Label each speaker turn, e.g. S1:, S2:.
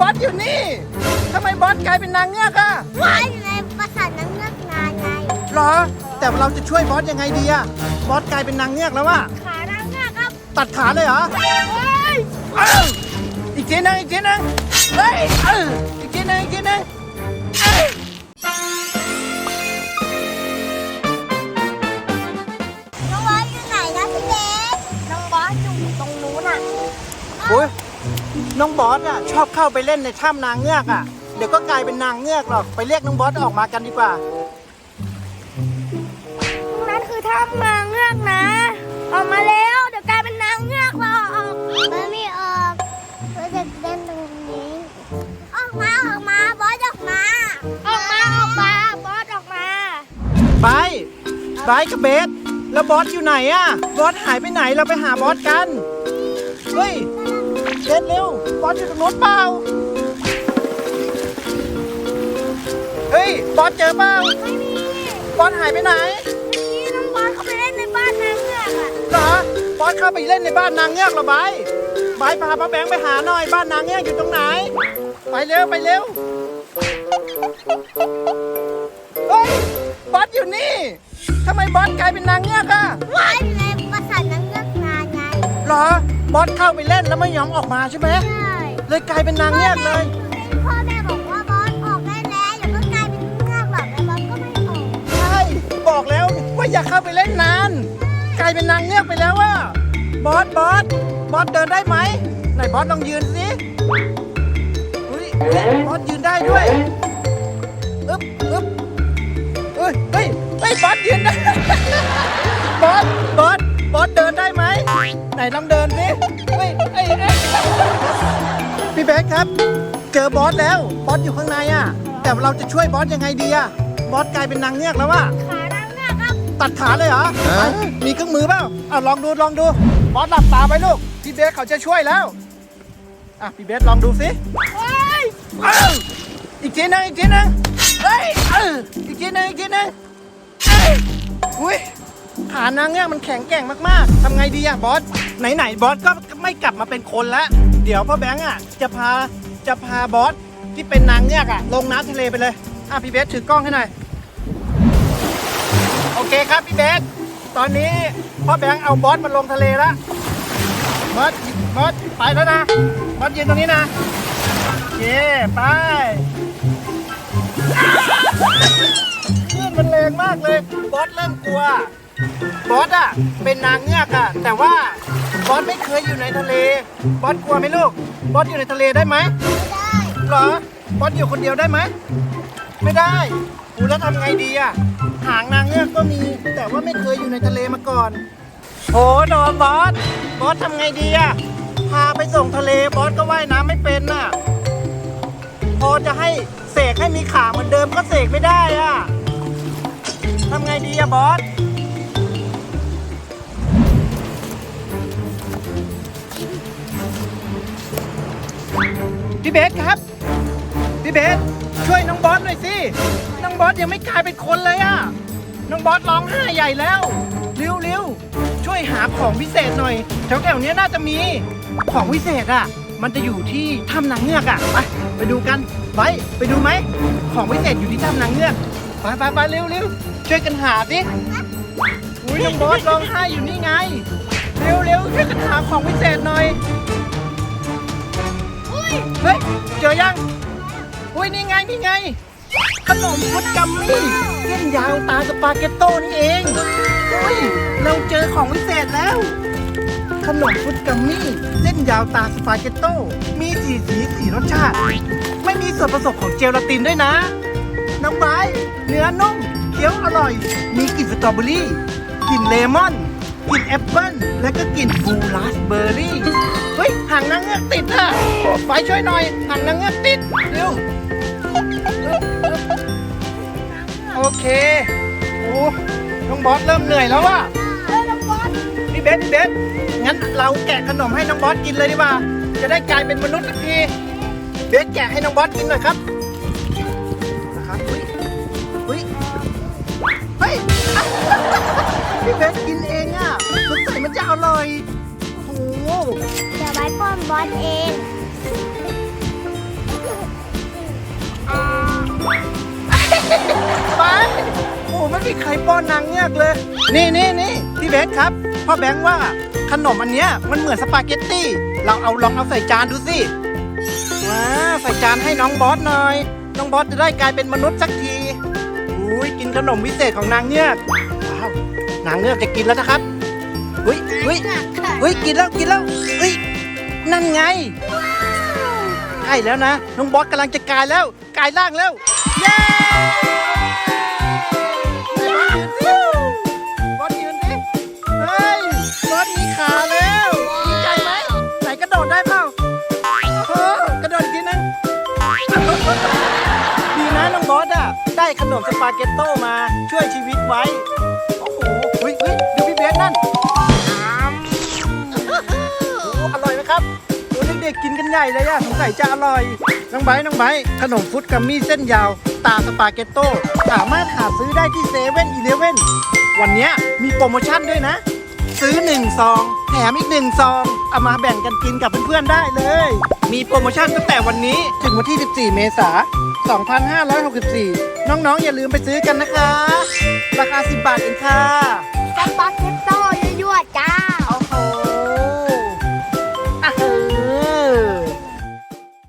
S1: บอสอยู่นี่ทำไมบอสกลายเป็นนางเงือกอะ
S2: ว้ายอยู่ในปราสาทน้ำเงือกนานไง
S1: เหรอ แต่เราจะช่วยบอสยังไงดีอะบอสกลายเป็นนางเงือกแล้วว่ะ
S2: ขาน้ำเงือกครับ
S1: ตัดขาเลยเหรอ
S2: เฮ้ย
S1: เอ้าอีกทีหนึงอีกทีหนึงเฮ้ยเอออีกทีหนึงอีกทีหนึงเอ้ย
S2: น้องบอสอยู่ไหนนะพี่เล็กน้องบอสอยู่ตรงนู้นอะ
S1: โอ้ย น้องบอสอะชอบเข้าไปเล่นในถ้ำนางเงือกอะเดี๋ยวก็กลายเป็นนางเงือกหรอกไปเรียกน้องบอสออกมากันดีกว่า
S2: ตรงนั้นคือถ้ำนางเงือกนะ ออกมาแล้ว เดี๋ยวกลายเป็นนางเงือกเราออกมันไม่ออกเราจะเล่นตรงนี้ ออกมาออกมาบอสออกมา ออกมาออกมาบอสออกมา
S1: ไปไปกับเบสแล้วบอสอยู่ไหนอะบอสหายไปไหนเราไปหาบอสกัน เฮ้ย เบสเร็วบอสอยู่ตรงโน้นเปล่า เฮ้ยบอสเจอเปล่า
S2: ไม่มี
S1: บอสหายไปไหน
S2: นี่น้องบอสเขาไปเล่นในบ้านนางเงือกอะ
S1: เหรอบอสเข้าไปเล่นในบ้านนางเงือกเหรอไบร์ทไบร์ทพาป้าแบงค์ไปหาหน่อยบ้านนางเงือกอยู่ตรงไหน ไปเร็วไปเร็วเฮ้ยบอสอยู่นี่ทำไมบอสกลายเป็นนางเงือกอะ
S2: ว้ายอยู่ในปราสาทนางเงือกนานไง
S1: เหรอ บอสเข้าไปเล่นแล้วไม่ยอมออกมาใช่ไหม
S2: ใช่
S1: เลยกลายเป็นนางเงือกเลย
S2: พ่อแม่บอกว่าบอสออกได้แล้วอย่าเพิ่งกลายเป็นเงือกหรอกแต่บอสก็ไม่ออก
S1: ใช่บอกแล้วว่าอย่าเข้าไปเล่นนาน กลายเป็นนางเงือกไปแล้วว่าบอสบอสบอสเดินได้ไหมไหนบอสลองยืนสิอุ้ยเฮ้ยบอสยืนได้ด้วยอึ๊บอึ๊บเฮ้ยเฮ้ยเฮ้ยบอสยืนได้บอสบอสบอสเดินได้ไหมไหน ลองเดินสิเฮ้ยเฮ้ยเฮ้ยพี่เบสครับ เจอบอสแล้ว บอสอยู่ข้างในอะ แต่เราจะช่วยบอสยังไงดีอะ บอสกลายเป็นนางเงือกแล้วว่ะ
S2: ขานางเงือกครับ
S1: ตัดขาเลยเหรอ มีเครื่องมือเปล่าเอาลองดูลองดู บอสหลับตาไว้ลูก พี่เบสเขาจะช่วยแล้ว อะพี่เบสลองดูสิ
S2: เฮ้ย
S1: เอ้าอีกทีหนึงอีกทีหนึงเฮ้ยเอออีกทีหนึงอีกทีหนึงเอ้ยอุ้ยขานางเงือกมันแข็งแกร่งมากๆทำไงดีอะบอส ไหนๆบอสก็ไม่กลับมาเป็นคนแล้วเดี๋ยวพ่อแบงค์อะจะพาจะพาบอสที่เป็นนางเงือกอะลงน้ำทะเลไปเลยอะพี่เบสถือกล้องให้หน่อยโอเคครับพี่เบสตอนนี้พ่อแบงค์เอาบอสมาลงทะเลแล้วบอสบอสไปแล้วนะบอสยืนตรงนี้นะโอเคไปคลื่นมันแรงมากเลย บอสเริ่มกลัว บอสอะเป็นนางเงือกอะแต่ว่า บอสไม่เคยอยู่ในทะเล บอสกลัวไหมลูก บอสอยู่ในทะเลได้ไหม
S2: ไม่ได้
S1: เหรอ บอสอยู่คนเดียวได้ไหม ไม่ได้อูแล้วทำไงดีอะหางนางเงือกก็มี แต่ว่าไม่เคยอยู่ในทะเลมาก่อนโหนอนบอส บอสทำไงดีอะพาไปส่งทะเล บอสก็ว่ายน้ำไม่เป็นน่ะ พอจะให้เสกให้มีขาเหมือนเดิมก็เสกไม่ได้อะทำไงดีอะบอส พี่เบสครับ พี่เบสช่วยน้องบอสหน่อยสิ น้องบอสยังไม่กลายเป็นคนเลยอะน้องบอสร้องไห้ใหญ่แล้วเร็วเร็วช่วยหาของพิเศษหน่อยแถวแถวนี้น่าจะมีของพิเศษอะมันจะอยู่ที่ถ้ำนางเงือกอะไปไปดูกันไปไปดูไหม ของพิเศษอยู่ที่ถ้ำนางเงือกไปไปไปเร็วเร็วช่วยกันหาสิอุ้ยน้องบอสร้องไห้อยู่นี่ไง เร็วเร็วช่วยกันหาของพิเศษหน่อย เฮ้ย เจอยัง อุ้ยนี่ไงนี่ไง ขนมฟุตกัมมี่เส้นยาวตาสปาเกตโต้นี่เอง อุ้ย เราเจอของวิเศษแล้ว ขนมฟุตกัมมี่เส้นยาวตาสปาเกตโต้ มีสีสีสีรสชาติ ไม่มีส่วนผสมของเจลาตินด้วยนะ น้ำไม้เนื้อนุ่มเคี้ยวอร่อย มีกลิ่นสตรอเบอรี่ กลิ่นเลมอน กลิ่นแอปเปิ้ล และก็กลิ่นบลูราสเบอร์รี่ ฮ้ยหางนางเงือกติดอะไฟช่วยหน่อยหางนางเงือกติดเร็วโอเคโอ้น้องบอสเริ่มเหนื่อยแล้วว่ะ
S2: เฮ้ยน้องบอส
S1: พี่เบสพี่เบสงั้นเราแกะขนมให้น้องบอสกินเลยดีกว่า จะได้กลายเป็นมนุษย์สักทีเบสแกะให้น้องบอสกินหน่อยครับนะครับอุ้ยอุ้ยเฮ้ยพี่เบสกินเองอะสงสัยมันจะอร่อย งู
S2: เดี๋ยวไว้ป้อนบอสเองป้าโอ้ไม่
S1: มีใครป้อนนางเงือกเลย นี่นี่นี่พี่แบสครับ พ่อแบงค์ว่าขนมอันเนี้ยมันเหมือนสปาเกตตี้ เราเอาลองเอาใส่จานดูสิ ว้าใส่จานให้น้องบอสหน่อย น้องบอสจะได้กลายเป็นมนุษย์สักทีอุ้ยกินขนมวิเศษของนางเงือก ว้าว นางเงือกจะกินแล้วนะครับ อุ้ยอุ้ยอุ้ยกินแล้วกินแล้วอุ้ยนั่นไงใช่แล้วนะน้องบอสกำลังจะกลายแล้วกลายร่างแล้วเย้บอสยืนสิเฮ้ยบอสมีขาแล้วดีใจไหมไหนกระโดดได้เปล่าโอ้กระโดดอีกทีนึงดีนะน้องบอสอะได้ขนมสปาเกตโต้มาช่วยชีวิตไว้โอ้โหเฮ้ยเฮ้ยดูพี่เบสนั่น ด็กๆกินกันใหญ่เลยอะสงสัยจะอร่อย น้องไบร์ทน้องไบร์ทขนมฟุตกัมมี่เส้นยาว ตาสปาเกตโต้สามารถหาซื้อได้ที่เซเว่นอีเลเว่นวันเนี้ยมีโปรโมชั่นด้วยนะ ซื้อ1ซองแถมอีก1ซองเอามาแบ่งกันกินกับเพื่อนๆได้เลย มีโปรโมชั่นตั้งแต่วันนี้ถึงวันที่ 14 เมษายน 2564 น้องๆ อย่าลืมไปซื้อกันนะคะ ราคา 10 บาทเองค่ะ
S2: สปาเกตโต้ยั่วจ้า